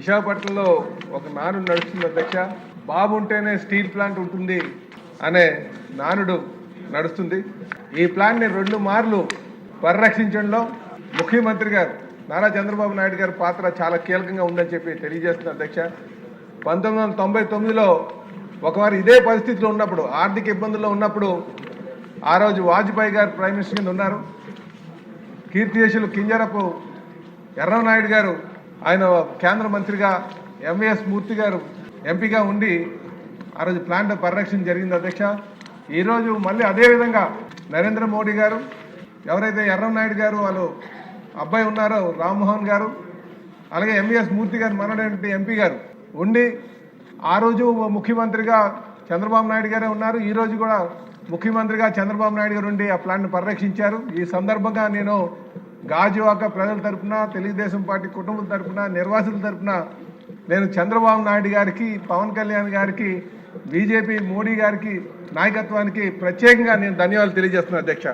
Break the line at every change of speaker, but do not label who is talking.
విశాఖపట్నంలో ఒక నాను నడుస్తుంది అధ్యక్ష. బాబు ఉంటేనే స్టీల్ ప్లాంట్ ఉంటుంది అనే నానుడు నడుస్తుంది. ఈ ప్లాంట్ని రెండు మార్లు పరిరక్షించడంలో ముఖ్యమంత్రి గారు నారా చంద్రబాబు నాయుడు గారి పాత్ర చాలా కీలకంగా ఉందని చెప్పి తెలియజేస్తున్న అధ్యక్ష. పంతొమ్మిది వందల తొంభై తొమ్మిదిలో ఒకవారు ఇదే పరిస్థితిలో ఉన్నప్పుడు ఆర్థిక ఇబ్బందుల్లో ఉన్నప్పుడు ఆ రోజు వాజ్పేయి గారు ప్రైమ్ మినిస్టర్ కింద ఉన్నారు. కీర్తిశేషులు కింజరపు ఎర్రనాయుడు గారు ఆయన కేంద్ర మంత్రిగా ఎంవిఎస్ మూర్తి గారు ఎంపీగా ఉండి ఆ రోజు ప్లాంట్ పరిరక్షణ జరిగింది అధ్యక్ష. ఈరోజు మళ్ళీ అదే విధంగా నరేంద్ర మోడీ గారు ఎవరైతే ఎర్రనాయుడు గారు వాళ్ళు అబ్బాయి ఉన్నారో రామ్మోహన్ గారు అలాగే ఎంవిఎస్ మూర్తి గారు మనటువంటి ఎంపీ గారు ఉండి ఆ రోజు ముఖ్యమంత్రిగా చంద్రబాబు నాయుడు గారే ఉన్నారు. ఈరోజు కూడా ముఖ్యమంత్రిగా చంద్రబాబు నాయుడు గారు ఉండి ఆ ప్లాంట్ను పరిరక్షించారు. ఈ సందర్భంగా నేను గాజువాక ప్రజల తరఫున తెలుగుదేశం పార్టీ కుటుంబం తరఫున నిర్వాసితుల తరఫున నేను చంద్రబాబు నాయుడు గారికి పవన్ కళ్యాణ్ గారికి బీజేపీ మోడీ గారికి నాయకత్వానికి ప్రత్యేకంగా నేను ధన్యవాదాలు తెలియజేస్తున్నాను అధ్యక్ష.